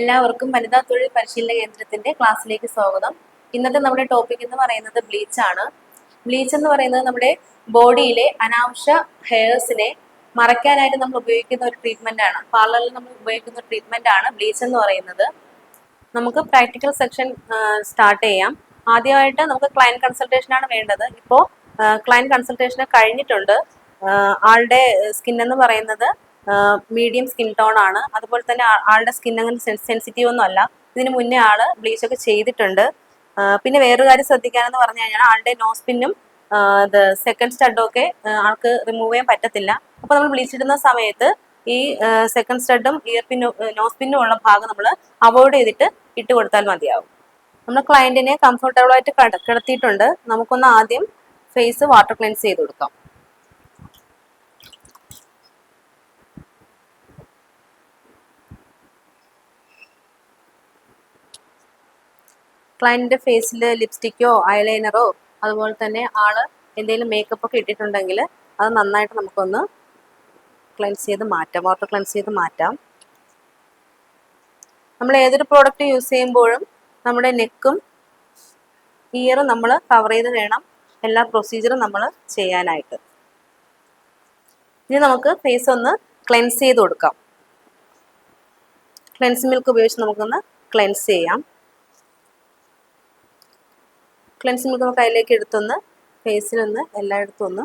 എല്ലാവർക്കും വനിതാ തൊഴിൽ പരിശീലന കേന്ദ്രത്തിന്റെ ക്ലാസ്സിലേക്ക് സ്വാഗതം. ഇന്നത്തെ നമ്മുടെ ടോപ്പിക് എന്ന് പറയുന്നത് ബ്ലീച്ച് ആണ്. ബ്ലീച്ച് എന്ന് പറയുന്നത് നമ്മുടെ ബോഡിയിലെ അനാവശ്യ ഹെയർസിനെ മറയ്ക്കാനായിട്ട് നമ്മൾ ഉപയോഗിക്കുന്ന ഒരു ട്രീറ്റ്മെന്റ് ആണ്. പാർലറിൽ നമ്മൾ ഉപയോഗിക്കുന്ന ട്രീറ്റ്മെന്റ് ആണ് ബ്ലീച്ച് എന്ന് പറയുന്നത്. നമുക്ക് പ്രാക്ടിക്കൽ സെക്ഷൻ സ്റ്റാർട്ട് ചെയ്യാം. ആദ്യമായിട്ട് നമുക്ക് ക്ലയന്റ് കൺസൾട്ടേഷൻ ആണ് വേണ്ടത്. ഇപ്പോൾ ക്ലയന്റ് കൺസൾട്ടേഷൻ കഴിഞ്ഞിട്ടുണ്ട്. ആളുടെ സ്കിൻ എന്ന് പറയുന്നത് മീഡിയം സ്കിൻ ടോൺ ആണ്. അതുപോലെ തന്നെ ആളുടെ സ്കിൻ അങ്ങനെ സെൻസിറ്റീവ് ഒന്നും അല്ല. ഇതിന് മുന്നേ ആൾ ബ്ലീച്ച് ഒക്കെ ചെയ്തിട്ടുണ്ട്. പിന്നെ വേറൊരു കാര്യം ശ്രദ്ധിക്കാനെന്ന് പറഞ്ഞു കഴിഞ്ഞാൽ ആളുടെ നോസ് പിന്നും സെക്കൻഡ് സ്റ്റഡും ഒക്കെ ആൾക്ക് റിമൂവ് ചെയ്യാൻ പറ്റത്തില്ല. അപ്പൊ നമ്മൾ ബ്ലീച്ച് ഇടുന്ന സമയത്ത് ഈ സെക്കൻഡ് സ്റ്റഡും ഇയർ പിന്നും നോസ് പിന്നും ഉള്ള ഭാഗം നമ്മൾ അവോയ്ഡ് ചെയ്തിട്ട് ഇട്ട് കൊടുത്താൽ മതിയാവും. നമ്മൾ ക്ലയന്റിനെ കംഫർട്ടബിൾ ആയിട്ട് കിടത്തിയിട്ടുണ്ട്. നമുക്കൊന്ന് ആദ്യം ഫേസ് വാട്ടർ ക്ലെൻസ് ചെയ്ത് കൊടുക്കാം. ക്ലയന്റിന്റെ ഫേസിൽ ലിപ്സ്റ്റിക്കോ ഐലൈനറോ അതുപോലെ തന്നെ ആൾ എന്തെങ്കിലും മേക്കപ്പ് ഒക്കെ ഇട്ടിട്ടുണ്ടെങ്കിൽ അത് നന്നായിട്ട് നമുക്കൊന്ന് ക്ലെൻസ് ചെയ്ത് മാറ്റാം. വാട്ടർ ക്ലെൻസ് ചെയ്ത് മാറ്റാം. നമ്മൾ ഏതൊരു പ്രോഡക്റ്റ് യൂസ് ചെയ്യുമ്പോഴും നമ്മുടെ നെക്കും ഇയറും നമ്മൾ കവർ ചെയ്ത് വേണം എല്ലാ പ്രൊസീജിയറും നമ്മൾ ചെയ്യാനായിട്ട്. ഇനി നമുക്ക് ഫേസ് ഒന്ന് ക്ലെൻസ് ചെയ്ത് കൊടുക്കാം. ക്ലെൻസ് മിൽക്ക് ഉപയോഗിച്ച് നമുക്കൊന്ന് ക്ലെൻസ് ചെയ്യാം. ക്ലെൻസ് മിൽക്ക് നമുക്ക് അതിലേക്ക് എടുത്തൊന്ന് ഫേസിലൊന്ന് എല്ലായിടത്തും ഒന്ന്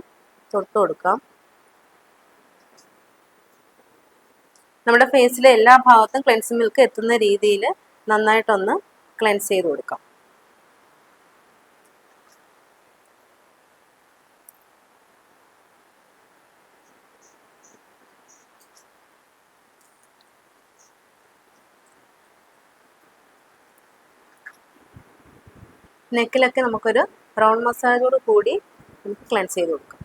തൊട്ട് കൊടുക്കാം. നമ്മുടെ ഫേസിലെ എല്ലാ ഭാഗത്തും ക്ലെൻസ് മിൽക്ക് എത്തുന്ന രീതിയിൽ നന്നായിട്ടൊന്ന് ക്ലെൻസ് ചെയ്ത് കൊടുക്കാം. നെക്കിലൊക്കെ നമുക്കൊരു റൗണ്ട് മസാജോട് കൂടി നമുക്ക് ക്ലെൻസ് ചെയ്ത് കൊടുക്കാം.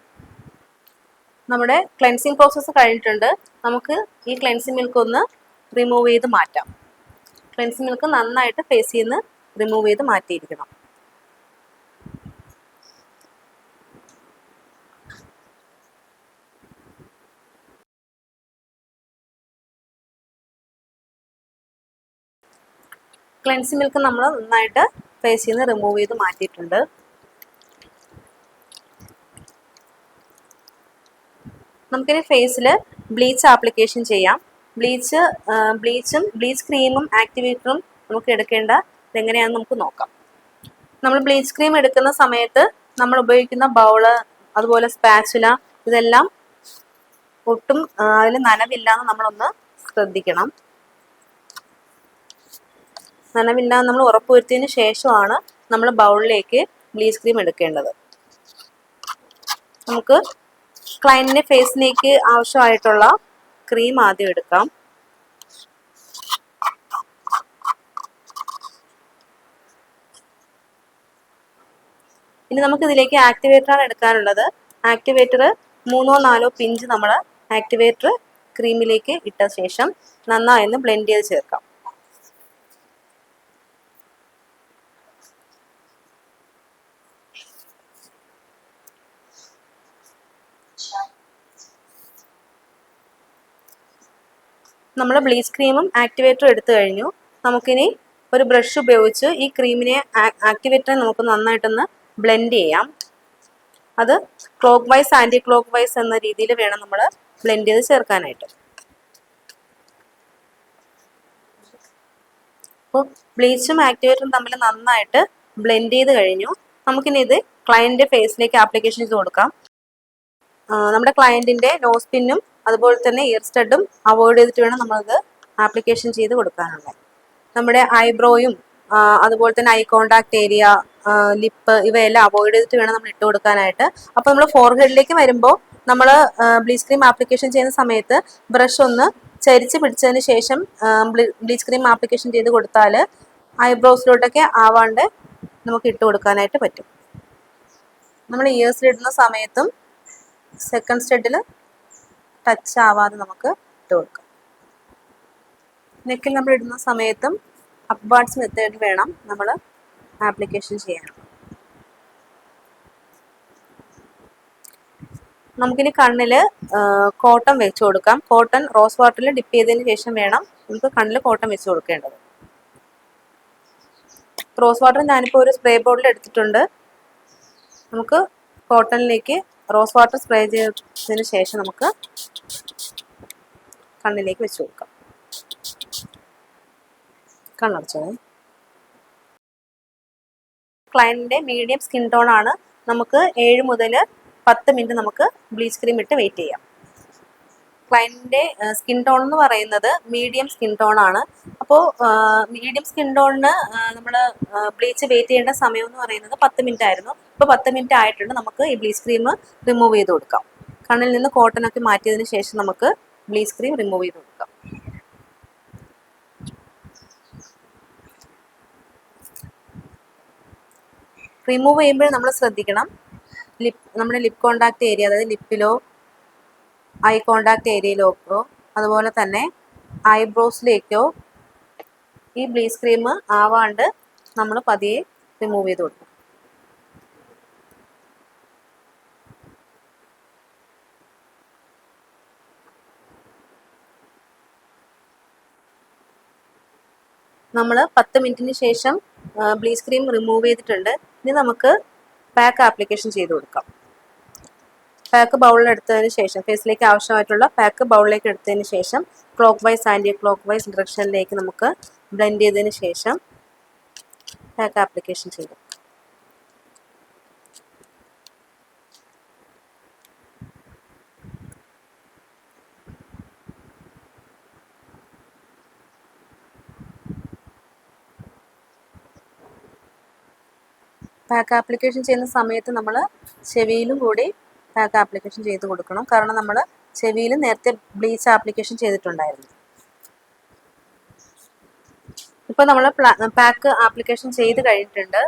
നമ്മുടെ ക്ലെൻസിങ് പ്രോസസ്സ് കഴിഞ്ഞിട്ടുണ്ട്. നമുക്ക് ഈ ക്ലെൻസിങ് മിൽക്ക് ഒന്ന് റിമൂവ് ചെയ്ത് മാറ്റാം. ക്ലെൻസിങ് മിൽക്ക് നന്നായിട്ട് ഫേസിൽ നിന്ന് റിമൂവ് ചെയ്ത് മാറ്റിയിരിക്കണം. ക്ലെൻസിങ് മിൽക്ക് നമ്മൾ നന്നായിട്ട് ഫേസിൽ നിന്ന് റിമൂവ് ചെയ്ത് മാറ്റിയിട്ടുണ്ട്. നമുക്കിനി ഫേസിൽ ബ്ലീച്ച് ആപ്ലിക്കേഷൻ ചെയ്യാം. ബ്ലീച്ച് ബ്ലീച്ചും ബ്ലീച്ച് ക്രീമും ആക്ടിവേറ്ററും നമുക്ക് എടുക്കേണ്ട ഇതെങ്ങനെയാണെന്ന് നമുക്ക് നോക്കാം. നമ്മൾ ബ്ലീച്ച് ക്രീം എടുക്കുന്ന സമയത്ത് നമ്മൾ ഉപയോഗിക്കുന്ന ബൗൾ അതുപോലെ സ്പാച്ചുല ഇതെല്ലാം ഒട്ടും അതിൽ നനവില്ലാന്ന് നമ്മളൊന്ന് ശ്രദ്ധിക്കണം. നനവില്ലാന്ന് നമ്മൾ ഉറപ്പുവരുത്തിയതിന് ശേഷമാണ് നമ്മൾ ബൗളിലേക്ക് ബ്ലീച്ച് ക്രീം എടുക്കേണ്ടത്. നമുക്ക് ക്ലയന്റിന്റെ ഫേസിലേക്ക് ആവശ്യമായിട്ടുള്ള ക്രീം ആദ്യം എടുക്കാം. ഇനി നമുക്ക് ഇതിലേക്ക് ആക്ടിവേറ്റർ ആണ് എടുക്കാനുള്ളത്. ആക്ടിവേറ്റർ മൂന്നോ നാലോ പിഞ്ച് നമ്മൾ ആക്ടിവേറ്റർ ക്രീമിലേക്ക് ഇട്ട ശേഷം നന്നായി ഒന്ന് ബ്ലെൻഡ് ചെയ്ത് ചേർക്കാം. നമ്മൾ ബ്ലീച്ച് ക്രീമും ആക്ടിവേറ്ററും എടുത്തു കഴിഞ്ഞു. നമുക്കിനി ഒരു ബ്രഷ് ഉപയോഗിച്ച് ഈ ക്രീമിനെ ആക്ടിവേറ്ററെ നമുക്ക് നന്നായിട്ടൊന്ന് ബ്ലെൻഡ് ചെയ്യാം. അത് clockwise anticlockwise എന്ന രീതിയിൽ വേണം നമ്മൾ ബ്ലെൻഡ് ചെയ്ത് ചേർക്കാനായിട്ട്. അപ്പോൾ ബ്ലീച്ചും ആക്ടിവേറ്ററും തമ്മിൽ നന്നായിട്ട് ബ്ലെൻഡ് ചെയ്ത് കഴിഞ്ഞു. നമുക്കിനി ഇത് ക്ലയന്റ് ഫേസിലേക്ക് ആപ്ലിക്കേഷൻ ചെയ്ത് കൊടുക്കാം. നമ്മുടെ ക്ലയന്റിന്റെ നോസ് പിന്നും അതുപോലെ തന്നെ ഇയർ സ്റ്റഡും അവോയ്ഡ് ചെയ്തിട്ട് വേണം നമ്മളത് ആപ്ലിക്കേഷൻ ചെയ്ത് കൊടുക്കാനുള്ളത് നമ്മുടെ ഐബ്രോയും അതുപോലെ തന്നെ ഐ കോണ്ടാക്ട് ഏരിയ ലിപ്പ് ഇവയെല്ലാം അവോയ്ഡ് ചെയ്തിട്ട് വേണം നമ്മൾ ഇട്ട് കൊടുക്കാനായിട്ട്. അപ്പോൾ നമ്മൾ ഫോർഹെഡിലേക്ക് വരുമ്പോൾ നമ്മൾ ബ്ലീച്ച് ക്രീം ആപ്ലിക്കേഷൻ ചെയ്യുന്ന സമയത്ത് ബ്രഷ് ഒന്ന് ചരിച്ച് പിടിച്ചതിന് ശേഷം ബ്ലീച്ച് ക്രീം ആപ്ലിക്കേഷൻ ചെയ്ത് കൊടുത്താൽ ഐബ്രോസിലോട്ടൊക്കെ ആവാണ്ട് നമുക്ക് ഇട്ട് കൊടുക്കാനായിട്ട് പറ്റും. നമ്മൾ ഇയേഴ്സിലിടുന്ന സമയത്തും സെക്കൻഡ് സ്റ്റെഡിൽ ടച്ച് ആവാതെ നമുക്ക് ഇട്ട് കൊടുക്കാം. നെക്കിൽ നമ്മൾ ഇടുന്ന സമയത്തും അപ്വാർഡ്സ് മെത്തേഡ് വേണം നമ്മൾ ആപ്ലിക്കേഷൻ ചെയ്യാൻ. നമുക്കിനി കണ്ണിൽ കോട്ടൺ വെച്ച് കൊടുക്കാം. കോട്ടൺ റോസ് വാട്ടറിൽ ഡിപ്പ് ചെയ്തതിന് ശേഷം വേണം നമുക്ക് കണ്ണിൽ കോട്ടൺ വെച്ച് കൊടുക്കേണ്ടത്. റോസ് വാട്ടർ ഞാനിപ്പോൾ ഒരു സ്പ്രേ ബോട്ടിൽ എടുത്തിട്ടുണ്ട്. നമുക്ക് കോട്ടണിലേക്ക് റോസ് വാട്ടർ സ്പ്രേ ചെയ്തതിന് ശേഷം നമുക്ക് കണ്ണിലേക്ക് വെച്ച് കൊടുക്കാം. കണ്ണടച്ചോ. ക്ലയന്റിന്റെ മീഡിയം സ്കിൻ ടോൺ ആണ്. നമുക്ക് ഏഴ് മുതൽ പത്ത് മിനിറ്റ് നമുക്ക് ബ്ലീച്ച് ക്രീം ഇട്ട് വെയിറ്റ് ചെയ്യാം. ക്ലയന്റിന്റെ സ്കിൻ ടോൺ എന്ന് പറയുന്നത് മീഡിയം സ്കിൻ ടോൺ ആണ്. അപ്പോൾ മീഡിയം സ്കിൻ ടോണിന് നമ്മൾ ബ്ലീച്ച് വെയിറ്റ് ചെയ്യേണ്ട സമയം എന്ന് പറയുന്നത് പത്ത് മിനിറ്റ് ആയിരുന്നു. ഇപ്പോൾ പത്ത് മിനിറ്റ് ആയിട്ടുണ്ട്. നമുക്ക് ഈ ബ്ലീച്ച് ക്രീം റിമൂവ് ചെയ്ത് കൊടുക്കാം. കണ്ണിൽ നിന്ന് കോട്ടൺ ഒക്കെ മാറ്റിയതിന് ശേഷം നമുക്ക് ബ്ലീച്ച് ക്രീം റിമൂവ് ചെയ്ത് കൊടുക്കാം. റിമൂവ് ചെയ്യുമ്പോൾ നമ്മൾ ശ്രദ്ധിക്കണം. ലിപ് നമ്മുടെ ലിപ് കോണ്ടാക്ട് ഏരിയ അതായത് ലിപ്പിലോ ഐ കോണ്ടാക്ട് ഏരിയയിലേക്കോ അതുപോലെ തന്നെ ഐബ്രോസിലേക്കോ ഈ ബ്ലീച്ച് ക്രീം ആവാണ്ട് നമ്മൾ പതിയെ റിമൂവ് ചെയ്ത് കൊടുക്കും. നമ്മൾ പത്ത് മിനിറ്റിന് ശേഷം ബ്ലീച്ച് ക്രീം റിമൂവ് ചെയ്തിട്ടുണ്ട്. ഇനി നമുക്ക് പാക്ക് ആപ്ലിക്കേഷൻ ചെയ്ത് കൊടുക്കാം. പാക്ക് ബൗളിൽ എടുത്തതിന് ശേഷം ഫേസിലേക്ക് ആവശ്യമായിട്ടുള്ള പാക്ക് ബൗളിലേക്ക് എടുത്തതിന് ശേഷം clockwise anticlockwise ഡിറക്ഷനിലേക്ക് നമുക്ക് ബ്ലെൻഡ് ചെയ്തതിന് ശേഷം പാക്ക് ആപ്ലിക്കേഷൻ ചെയ്തു. പാക്ക് ആപ്ലിക്കേഷൻ ചെയ്യുന്ന സമയത്ത് നമ്മൾ ചെവിയിലും കൂടി പാക്ക് ആപ്ലിക്കേഷൻ ചെയ്ത് കൊടുക്കണം. കാരണം നമ്മൾ ചെവിയിൽ നേരത്തെ ബ്ലീച്ച് ആപ്ലിക്കേഷൻ ചെയ്തിട്ടുണ്ടായിരുന്നു. ഇപ്പോൾ നമ്മൾ പാക്ക് ആപ്ലിക്കേഷൻ ചെയ്ത് കഴിഞ്ഞിട്ടുണ്ട്.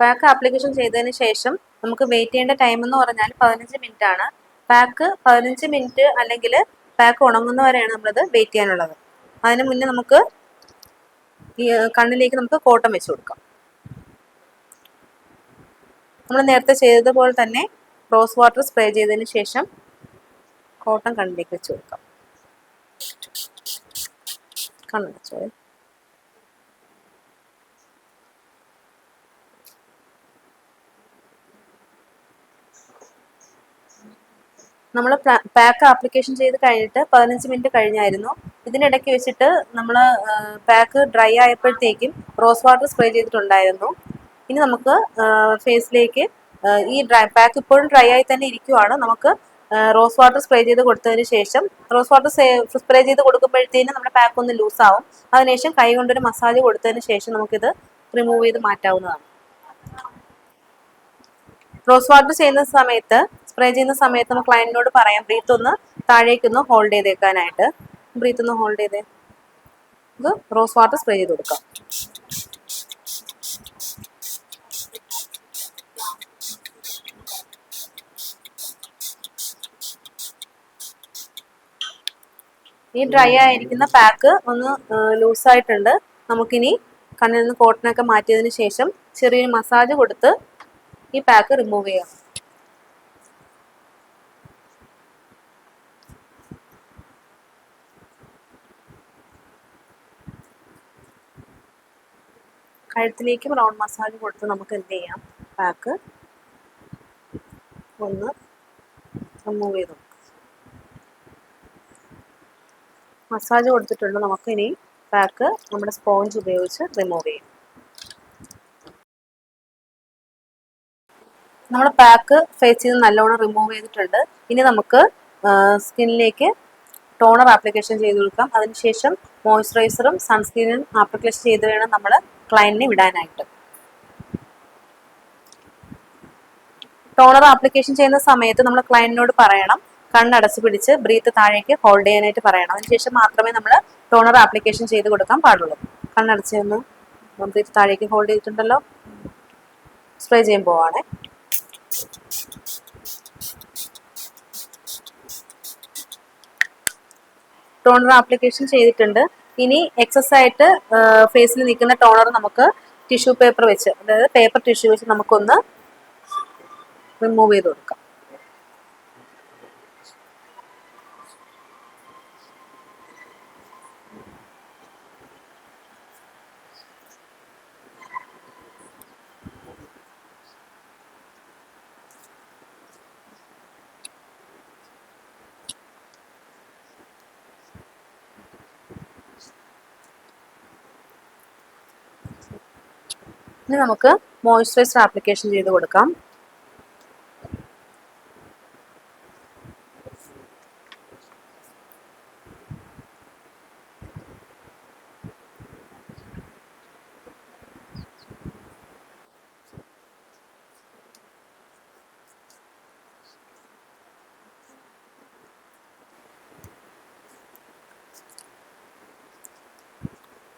പാക്ക് ആപ്ലിക്കേഷൻ ചെയ്തതിന് ശേഷം നമുക്ക് വെയിറ്റ് ചെയ്യേണ്ട ടൈം എന്ന് പറഞ്ഞാൽ പതിനഞ്ച് മിനിറ്റ് ആണ് പാക്ക് പതിനഞ്ച് മിനിറ്റ് അല്ലെങ്കിൽ പാക്ക് ഉണങ്ങുന്ന ഉണങ്ങുന്നവരെയാണ് നമ്മളത് വെയിറ്റ് ചെയ്യാനുള്ളത്. അതിന് മുന്നേ നമുക്ക് ഈ കണ്ണിലേക്ക് നമുക്ക് കോട്ടം വെച്ച് കൊടുക്കാം. നമ്മൾ നേരത്തെ ചെയ്തതുപോലെ തന്നെ റോസ് വാട്ടർ സ്പ്രേ ചെയ്തതിന് ശേഷം കോട്ടൺ കണ്ണിലേക്ക് വെച്ച് കൊടുക്കാം. നമ്മൾ പാക്ക് ആപ്ലിക്കേഷൻ ചെയ്ത് കഴിഞ്ഞിട്ട് പതിനഞ്ച് മിനിറ്റ് കഴിഞ്ഞായിരുന്നു. ഇതിനിടയ്ക്ക് വെച്ചിട്ട് നമ്മൾ പാക്ക് ഡ്രൈ ആയപ്പോഴത്തേക്കും റോസ് വാട്ടർ സ്പ്രേ ചെയ്തിട്ടുണ്ടായിരുന്നു. ഇനി നമുക്ക് ഫേസിലേക്ക് ഈ ഡ്രൈ പാക്ക് ഇപ്പോഴും ഡ്രൈ ആയി തന്നെ ഇരിക്കുവാണ്. നമുക്ക് റോസ് വാട്ടർ സ്പ്രേ ചെയ്ത് കൊടുത്തതിന് ശേഷം റോസ് വാട്ടർ സ്പ്രേ ചെയ്ത് കൊടുക്കുമ്പോഴത്തേനും നമ്മുടെ പാക്ക് ഒന്ന് ലൂസ് ആവും. അതിനുശേഷം കൈ കൊണ്ടൊരു മസാജ് കൊടുത്തതിന് ശേഷം നമുക്കിത് റിമൂവ് ചെയ്ത് മാറ്റാവുന്നതാണ്. റോസ് വാട്ടർ ചെയ്യുന്ന സമയത്ത് സ്പ്രേ ചെയ്യുന്ന സമയത്ത് നമുക്ക് ക്ലയന്റിനോട് പറയാം ബ്രീത്ത് ഒന്ന് താഴേക്കൊന്ന് ഹോൾഡ് ചെയ്തേക്കാനായിട്ട്. ബ്രീത്ത് ഒന്ന് ഹോൾഡ് ചെയ്തേ. നമുക്ക് റോസ് വാട്ടർ സ്പ്രേ ചെയ്ത് കൊടുക്കാം. ഈ ഡ്രൈ ആയിരിക്കുന്ന പാക്ക് ഒന്ന് ലൂസായിട്ടുണ്ട് നമുക്കിനി കണ്ണിൽ നിന്ന് കോട്ടനൊക്കെ മാറ്റിയതിന് ശേഷം ചെറിയൊരു മസാജ് കൊടുത്ത് ഈ പാക്ക് റിമൂവ് ചെയ്യാം. കഴുത്തിലേക്ക് റൗണ്ട് മസാജ് കൊടുത്ത് നമുക്ക് എന്ത് ചെയ്യാം? പാക്ക് ഒന്ന് റിമൂവ് ചെയ്തു. മസാജ് കൊടുത്തിട്ടുണ്ട് നമുക്കിനി പാക്ക് നമ്മുടെ സ്പോഞ്ച് ഉപയോഗിച്ച് റിമൂവ് ചെയ്യും. നമ്മുടെ പാക്ക് ഫേസ് ചെയ്ത് നല്ലോണം റിമൂവ് ചെയ്തിട്ടുണ്ട്. ഇനി നമുക്ക് സ്കിന്നിലേക്ക് ടോണർ ആപ്ലിക്കേഷൻ ചെയ്ത് കൊടുക്കാം. അതിനുശേഷം മോയ്സ്ചറൈസറും സൺസ്ക്രീനും ആപ്ലിക്കേഷൻ ചെയ്ത് വേണം നമ്മൾ ക്ലയന്റിനെ വിടാനായിട്ട്. ടോണർ ആപ്ലിക്കേഷൻ ചെയ്യുന്ന സമയത്ത് നമ്മൾ ക്ലയന്റിനോട് പറയണം കണ്ണടച്ച് പിടിച്ച് ബ്രീത്ത് താഴേക്ക് ഹോൾഡ് ചെയ്യാനായിട്ട് പറയണം. അതിനുശേഷം മാത്രമേ നമ്മൾ ടോണർ ആപ്ലിക്കേഷൻ ചെയ്ത് കൊടുക്കാൻ പാടുള്ളൂ. കണ്ണടച്ച് ഒന്ന് ബ്രീത്ത് താഴേക്ക് ഹോൾഡ് ചെയ്തിട്ടുണ്ടല്ലോ. സ്പ്രേ ചെയ്യാൻ പോവാണേ. ടോണർ ആപ്ലിക്കേഷൻ ചെയ്തിട്ടുണ്ട്. ഇനി എക്സസ് ആയിട്ട് ഫേസിൽ നിൽക്കുന്ന ടോണർ നമുക്ക് ടിഷ്യൂ പേപ്പർ വെച്ച് അതായത് പേപ്പർ ടിഷ്യൂ വെച്ച് നമുക്കൊന്ന് റിമൂവ് ചെയ്ത് കൊടുക്കാം. ഇനി നമുക്ക് മോയ്സ്ചറൈസർ ആപ്ലിക്കേഷൻ ചെയ്ത് കൊടുക്കാം.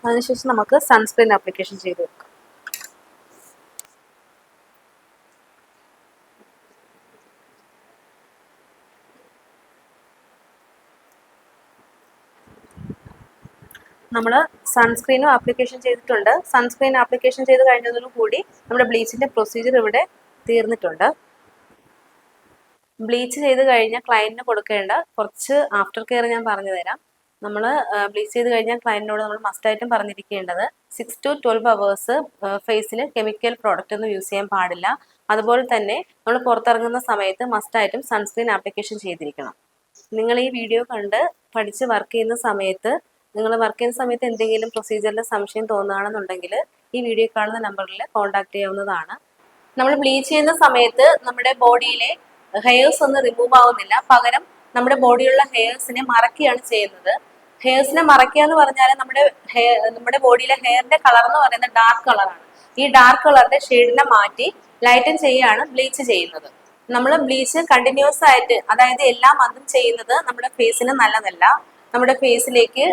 അതിനുശേഷം നമുക്ക് സൺസ്ക്രീൻ ആപ്ലിക്കേഷൻ ചെയ്ത് കൊടുക്കാം. നമ്മൾ സൺസ്ക്രീനും ആപ്ലിക്കേഷൻ ചെയ്തിട്ടുണ്ട്. സൺസ്ക്രീൻ ആപ്ലിക്കേഷൻ ചെയ്ത് കഴിഞ്ഞതോടുകൂടി നമ്മുടെ ബ്ലീച്ചിന്റെ പ്രൊസീജിയർ ഇവിടെ തീർന്നിട്ടുണ്ട്. ബ്ലീച്ച് ചെയ്ത് കഴിഞ്ഞ ക്ലയന്റിന് കൊടുക്കേണ്ട കുറച്ച് ആഫ്റ്റർ കെയർ ഞാൻ പറഞ്ഞു തരാം. നമ്മൾ ബ്ലീച്ച് ചെയ്ത് കഴിഞ്ഞാൽ ക്ലയന്റിനോട് നമ്മൾ മസ്റ്റായിട്ടും പറഞ്ഞിരിക്കേണ്ടത് സിക്സ് ടു ട്വൽവ് അവേഴ്സ് ഫേസിൽ കെമിക്കൽ പ്രോഡക്റ്റ് ഒന്നും യൂസ് ചെയ്യാൻ പാടില്ല. അതുപോലെ തന്നെ നമ്മൾ പുറത്തിറങ്ങുന്ന സമയത്ത് മസ്റ്റായിട്ടും സൺസ്ക്രീൻ ആപ്ലിക്കേഷൻ ചെയ്തിരിക്കണം. നിങ്ങൾ ഈ വീഡിയോ കണ്ട് പഠിച്ച് വർക്ക് ചെയ്യുന്ന സമയത്ത് നിങ്ങൾ വർക്ക് ചെയ്യുന്ന സമയത്ത് എന്തെങ്കിലും പ്രൊസീജിയറിൽ സംശയം തോന്നുകയാണെന്നുണ്ടെങ്കിൽ ഈ വീഡിയോ കാണുന്ന നമ്പറിൽ കോൺടാക്ട് ചെയ്യാവുന്നതാണ്. നമ്മൾ ബ്ലീച്ച് ചെയ്യുന്ന സമയത്ത് നമ്മുടെ ബോഡിയിലെ ഹെയർസ് ഒന്നും റിമൂവ് ആവുന്നില്ല. പകരം നമ്മുടെ ബോഡിയിലുള്ള ഹെയർസിനെ മറക്കുകയാണ് ചെയ്യുന്നത്. ഹെയർസിനെ മറക്കുക എന്ന് പറഞ്ഞാൽ നമ്മുടെ ഹെയർ നമ്മുടെ ബോഡിയിലെ ഹെയറിന്റെ കളർ എന്ന് പറയുന്നത് ഡാർക്ക് കളറാണ് ഈ ഡാർക്ക് കളറിന്റെ ഷെയ്ഡിനെ മാറ്റി ലൈറ്റൻ ചെയ്യുകയാണ് ബ്ലീച്ച് ചെയ്യുന്നത്. നമ്മൾ ബ്ലീച്ച് കണ്ടിന്യൂസ് ആയിട്ട് അതായത് എല്ലാ മന്തും ചെയ്യുന്നത് നമ്മുടെ ഫേസിന് നല്ലതല്ല. നമ്മുടെ ഫേസിലേക്ക്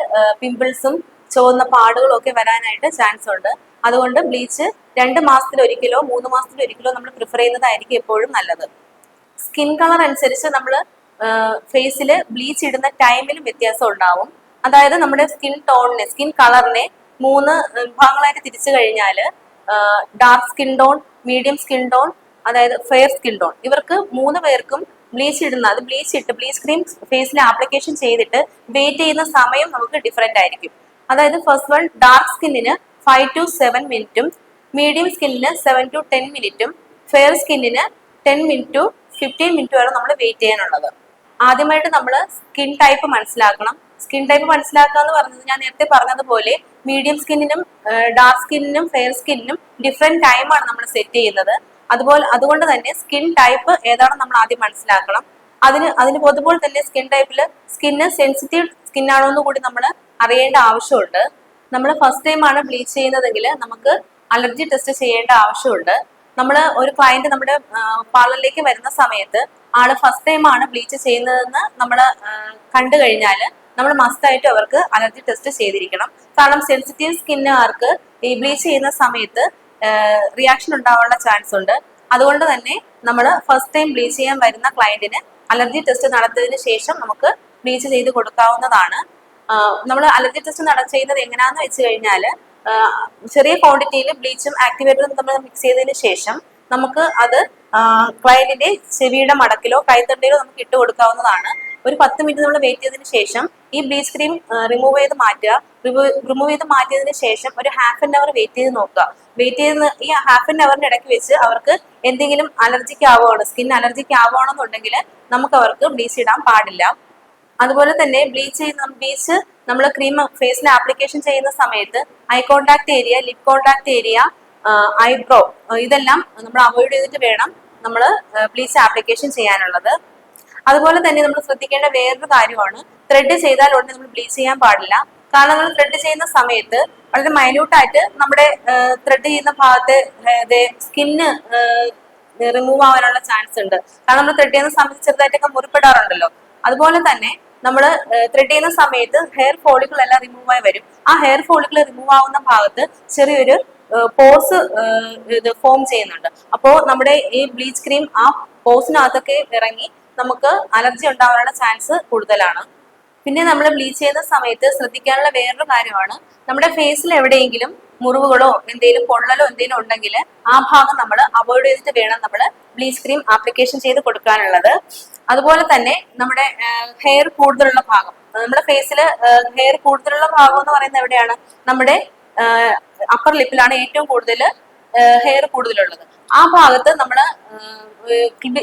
പിമ്പിൾസും ചുവന്ന പാടുകളും ഒക്കെ വരാനായിട്ട് ചാൻസ് ഉണ്ട്. അതുകൊണ്ട് ബ്ലീച്ച് രണ്ട് മാസത്തിലൊരിക്കലോ മൂന്ന് മാസത്തിലൊരിക്കലോ നമ്മൾ പ്രിഫർ ചെയ്യുന്നതായിരിക്കും എപ്പോഴും നല്ലത്. സ്കിൻ കളർ അനുസരിച്ച് നമ്മൾ ഫേസിൽ ബ്ലീച്ച് ഇടുന്ന ടൈമിലും വ്യത്യാസം ഉണ്ടാവും. അതായത് നമ്മുടെ സ്കിൻ ടോണിനെ സ്കിൻ കളറിനെ മൂന്ന് വിഭാഗങ്ങളായിട്ട് തിരിച്ചു കഴിഞ്ഞാൽ dark skin tone medium skin tone അതായത് ഫെയർ സ്കിൻ ടോൺ ഇവർക്ക് മൂന്ന് പേർക്കും ബ്ലീച്ച് ഇടുന്ന അത് ബ്ലീച്ച് ഇട്ട് ബ്ലീച്ച് ക്രീം ഫേസിൽ ആപ്ലിക്കേഷൻ ചെയ്തിട്ട് വെയിറ്റ് ചെയ്യുന്ന സമയം നമുക്ക് ഡിഫറെന്റ് ആയിരിക്കും. അതായത് ഫസ്റ്റ് വൺ ഡാർക്ക് സ്കിന്നിന് ഫൈവ് ടു സെവൻ മിനിറ്റും മീഡിയം സ്കിന്നിന് സെവൻ ടു ടെൻ മിനിറ്റും ഫെയർ സ്കിന്നിന് ten minute to fifteen minute വരെ നമ്മൾ വെയിറ്റ് ചെയ്യാനുള്ളത്. ആദ്യമായിട്ട് നമ്മൾ സ്കിൻ ടൈപ്പ് മനസ്സിലാക്കണം. സ്കിൻ ടൈപ്പ് മനസ്സിലാക്കുക എന്ന് പറഞ്ഞത് ഞാൻ നേരത്തെ പറഞ്ഞതുപോലെ മീഡിയം സ്കിന്നിനും ഡാർക്ക് സ്കിന്നിനും ഫെയർ സ്കിന്നിനും ഡിഫറെന്റ് ടൈമാണ് നമ്മൾ സെറ്റ് ചെയ്യുന്നത്. അതുപോലെ അതുകൊണ്ട് തന്നെ സ്കിൻ ടൈപ്പ് ഏതാണെന്ന് നമ്മൾ ആദ്യം മനസ്സിലാക്കണം. അതിന് അതിന് പൊതുപോലെ തന്നെ സ്കിൻ ടൈപ്പിൽ സ്കിന്ന് സെൻസിറ്റീവ് സ്കിൻ ആണോ എന്ന് കൂടി നമ്മൾ അറിയേണ്ട ആവശ്യമുണ്ട്. നമ്മൾ ഫസ്റ്റ് ടൈം ആണ് ബ്ലീച്ച് ചെയ്യുന്നതെങ്കിൽ നമുക്ക് അലർജി ടെസ്റ്റ് ചെയ്യേണ്ട ആവശ്യമുണ്ട്. നമ്മൾ ഒരു ക്ലയന്റ് നമ്മുടെ പാർലറിലേക്ക് വരുന്ന സമയത്ത് ആൾ ഫസ്റ്റ് ടൈം ആണ് ബ്ലീച്ച് ചെയ്യുന്നതെന്ന് നമ്മൾ കണ്ടു കഴിഞ്ഞാൽ നമ്മൾ മസ്റ്റായിട്ട് അവർക്ക് അലർജി ടെസ്റ്റ് ചെയ്തിരിക്കണം. കാരണം സെൻസിറ്റീവ് സ്കിന്നുകാർക്ക് ഈ ബ്ലീച്ച് ചെയ്യുന്ന സമയത്ത് റിയാക്ഷൻ ഉണ്ടാവാനുള്ള ചാൻസ് ഉണ്ട്. അതുകൊണ്ട് തന്നെ നമ്മൾ ഫസ്റ്റ് ടൈം ബ്ലീച്ച് ചെയ്യാൻ വരുന്ന ക്ലയന്റിന് അലർജി ടെസ്റ്റ് നടത്തിയതിന് ശേഷം നമുക്ക് ബ്ലീച്ച് ചെയ്ത് കൊടുക്കാവുന്നതാണ്. നമ്മൾ അലർജി ടെസ്റ്റ് നട ചെയ്യുന്നത് എങ്ങനെയാന്ന് വെച്ച് കഴിഞ്ഞാൽ ചെറിയ ക്വാണ്ടിറ്റിയിൽ ബ്ലീച്ചും ആക്ടിവേറ്ററും നമ്മൾ മിക്സ് ചെയ്തതിന് ശേഷം നമുക്ക് അത് ക്ലയന്റിന്റെ ചെവിയുടെ മടക്കിലോ കൈത്തണ്ടയിലോ നമുക്ക് ഇട്ട് കൊടുക്കാവുന്നതാണ്. ഒരു പത്ത് മിനിറ്റ് നമ്മൾ വെയിറ്റ് ചെയ്തതിന് ശേഷം ഈ ബ്ലീച്ച് ക്രീം റിമൂവ് ചെയ്ത് മാറ്റുക. റിമൂവ് ചെയ്ത് മാറ്റിയതിന് ശേഷം ഒരു ഹാഫ് ആൻ അവർ വെയിറ്റ് ചെയ്ത് നോക്കുക. വെയിറ്റ് ചെയ്ത് ഈ ഹാഫ് ആൻ അവറിന്റെ ഇടയ്ക്ക് വെച്ച് അവർക്ക് എന്തെങ്കിലും അലർജിക്ക് ആവുകയാണ് സ്കിൻ അലർജിക്ക് ആവുകയാണെന്നുണ്ടെങ്കിൽ നമുക്ക് അവർക്ക് ബ്ലീച്ച് ഇടാൻ പാടില്ല. അതുപോലെ തന്നെ ബ്ലീച്ച് ചെയ്യുന്ന ബ്ലീച്ച് നമ്മൾ ക്രീം ഫേസിൽ ആപ്ലിക്കേഷൻ ചെയ്യുന്ന സമയത്ത് eye contact area lip contact area eyebrow ഇതെല്ലാം നമ്മൾ അവോയ്ഡ് ചെയ്തിട്ട് വേണം നമ്മൾ ബ്ലീച്ച് ആപ്ലിക്കേഷൻ ചെയ്യാനുള്ളത്. അതുപോലെ തന്നെ നമ്മൾ ശ്രദ്ധിക്കേണ്ട വേറൊരു കാര്യമാണ്. ത്രെഡ് ചെയ്താൽ ഉടനെ നമ്മൾ ബ്ലീച്ച് ചെയ്യാൻ പാടില്ല. കാരണം നമ്മൾ ത്രെഡ് ചെയ്യുന്ന സമയത്ത് വളരെ മൈന്യൂട്ടായിട്ട് നമ്മുടെ ത്രെഡ് ചെയ്യുന്ന ഭാഗത്തെ സ്കിന്ന് റിമൂവ് ആവാനുള്ള ചാൻസ് ഉണ്ട്. കാരണം നമ്മൾ ത്രെഡ് ചെയ്യുന്ന സമയത്ത് ചെറുതായിട്ടൊക്കെ മുറിപ്പെടാറുണ്ടല്ലോ. അതുപോലെ തന്നെ നമ്മൾ ത്രെഡ് ചെയ്യുന്ന സമയത്ത് ഹെയർ ഫോളിക്കിൾ എല്ലാം റിമൂവ് ആയി വരും. ആ ഹെയർ ഫോളിക്കിൾ റിമൂവ് ആവുന്ന ഭാഗത്ത് ചെറിയൊരു പോസ് ഇത് ഫോം ചെയ്യുന്നുണ്ട്. അപ്പോൾ നമ്മുടെ ഈ ബ്ലീച്ച് ക്രീം ആ പോസിനകത്തൊക്കെ ഇറങ്ങി നമുക്ക് അലർജി ഉണ്ടാവാനുള്ള ചാൻസ് കൂടുതലാണ്. പിന്നെ നമ്മൾ ബ്ലീച്ച് ചെയ്യുന്ന സമയത്ത് ശ്രദ്ധിക്കാനുള്ള വേറൊരു കാര്യമാണ്. നമ്മുടെ ഫേസിൽ എവിടെയെങ്കിലും മുറിവുകളോ എന്തെങ്കിലും പൊള്ളലോ എന്തെങ്കിലും ഉണ്ടെങ്കിൽ ആ ഭാഗം നമ്മൾ അവോയ്ഡ് ചെയ്തിട്ട് വേണം നമ്മൾ ബ്ലീച്ച് ക്രീം ആപ്ലിക്കേഷൻ ചെയ്ത് കൊടുക്കാനുള്ളത്. അതുപോലെ തന്നെ നമ്മുടെ ഹെയർ കൂടുതലുള്ള ഭാഗം. നമ്മുടെ ഫേസിൽ ഹെയർ കൂടുതലുള്ള ഭാഗം എന്ന് പറയുന്നത് എവിടെയാണ്? നമ്മുടെ അപ്പർ ലിപ്പിലാണ് ഏറ്റവും കൂടുതൽ ഹെയർ കൂടുതലുള്ളത്. ആ ഭാഗത്ത് നമ്മൾ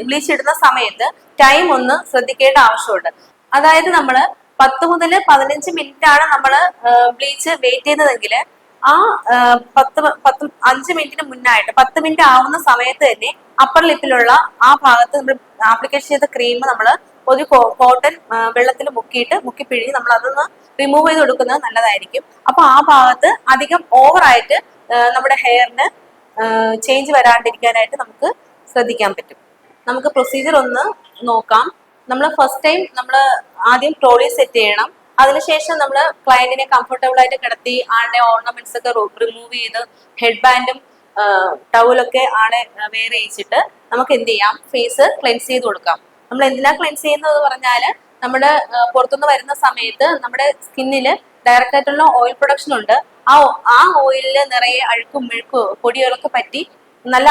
ബ്ലീച്ച് ഇടുന്ന സമയത്ത് ടൈം ഒന്ന് ശ്രദ്ധിക്കേണ്ട ആവശ്യമുണ്ട്. അതായത് നമ്മൾ പത്ത് മുതൽ പതിനഞ്ച് മിനിറ്റ് ആണ് നമ്മൾ ബ്ലീച്ച് വെയിറ്റ് ചെയ്യുന്നതെങ്കിൽ ആ പത്ത് പത്ത് അഞ്ച് മിനിറ്റിന് മുന്നായിട്ട് പത്ത് മിനിറ്റ് ആവുന്ന സമയത്ത് തന്നെ അപ്പർ ലിപ്പിലുള്ള ആ ഭാഗത്ത് നമ്മൾ ആപ്ലിക്കേഷൻ ചെയ്ത ക്രീം നമ്മൾ ഒരു കോട്ടൺ വെള്ളത്തിൽ മുക്കിയിട്ട് മുക്കി പിഴിഞ്ഞ് നമ്മൾ അതൊന്ന് റിമൂവ് ചെയ്ത് കൊടുക്കുന്നത് നല്ലതായിരിക്കും. അപ്പൊ ആ ഭാഗത്ത് അധികം ഓവറായിട്ട് നമ്മുടെ ഹെയറിന് ചേഞ്ച് വരാണ്ടിരിക്കാനായിട്ട് നമുക്ക് ശ്രദ്ധിക്കാൻ പറ്റും. നമുക്ക് പ്രൊസീജിയർ ഒന്ന് നോക്കാം. നമ്മൾ ഫസ്റ്റ് ടൈം നമ്മൾ ആദ്യം ട്രോളി സെറ്റ് ചെയ്യണം. അതിനുശേഷം നമ്മൾ ക്ലയന്റിനെ കംഫർട്ടബിൾ ആയിട്ട് കിടത്തി ആളുടെ ഓർണമെന്റ്സ് ഒക്കെ റിമൂവ് ചെയ്ത് ഹെഡ് ബാൻഡും ടൗലൊക്കെ ആളെ വെയർ ചെയ്യിച്ചിട്ട് നമുക്ക് എന്ത് ചെയ്യാം? ഫേസ് ക്ലെൻസ് ചെയ്ത് കൊടുക്കാം. നമ്മൾ എന്തിനാ ക്ലെൻസ് ചെയ്യുന്നത് പറഞ്ഞാൽ നമ്മുടെ പുറത്തുനിന്ന് വരുന്ന സമയത്ത് നമ്മുടെ സ്കിന്നിൽ ഡയറക്റ്റ് ആയിട്ടുള്ള ഓയിൽ പ്രൊഡക്ഷൻ ഉണ്ട്. ആ ആ ഓയിലിൽ നിറയെ അഴുക്കും മെഴുക്കും പൊടികളൊക്കെ പറ്റി നല്ല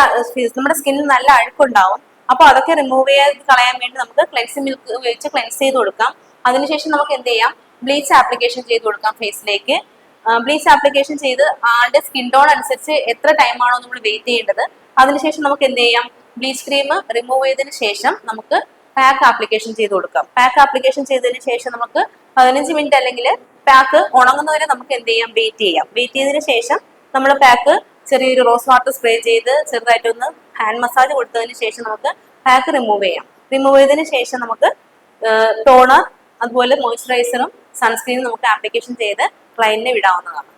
നമ്മുടെ സ്കിന്നിൽ നല്ല അഴുക്കുണ്ടാവും. അപ്പൊ അതൊക്കെ റിമൂവ് ചെയ്ത് കളയാൻ വേണ്ടി നമുക്ക് ക്ലെൻസിങ് മിൽക്ക് ഉപയോഗിച്ച് ക്ലെൻസ് ചെയ്ത് കൊടുക്കാം. അതിനുശേഷം നമുക്ക് എന്ത് ചെയ്യാം? ബ്ലീച്ച് ആപ്ലിക്കേഷൻ ചെയ്ത് കൊടുക്കാം ഫേസിലേക്ക് ബ്ലീച്ച് ആപ്ലിക്കേഷൻ ചെയ്ത് ആളുടെ സ്കിൻ ടോൺ അനുസരിച്ച് എത്ര ടൈമാണോ നമ്മൾ വെയിറ്റ് ചെയ്യേണ്ടത്. അതിനുശേഷം നമുക്ക് എന്ത് ചെയ്യാം? ബ്ലീച്ച് ക്രീം റിമൂവ് ചെയ്തതിന് ശേഷം നമുക്ക് പാക്ക് ആപ്ലിക്കേഷൻ ചെയ്ത് കൊടുക്കാം. പാക്ക് ആപ്ലിക്കേഷൻ ചെയ്തതിന് ശേഷം നമുക്ക് പതിനഞ്ച് മിനിറ്റ് അല്ലെങ്കിൽ പാക്ക് ഉണങ്ങുന്നവരെ നമുക്ക് എന്ത് ചെയ്യാം? വെയിറ്റ് ചെയ്യാം. വെയിറ്റ് ചെയ്തതിന് ശേഷം നമ്മൾ പാക്ക് ചെറിയൊരു റോസ് വാട്ടർ സ്പ്രേ ചെയ്ത് ചെറുതായിട്ടൊന്ന് ഹാൻഡ് മസാജ് കൊടുത്തതിന് ശേഷം നമുക്ക് പാക്ക് റിമൂവ് ചെയ്യാം. റിമൂവ് ചെയ്തതിന് ശേഷം നമുക്ക് ടോണർ അതുപോലെ മോയ്സ്ചറൈസറും സൺസ്ക്രീനും നമുക്ക് ആപ്ലിക്കേഷൻ ചെയ്ത് ക്ലയന്റിനെ വിടാവുന്നതാണ്.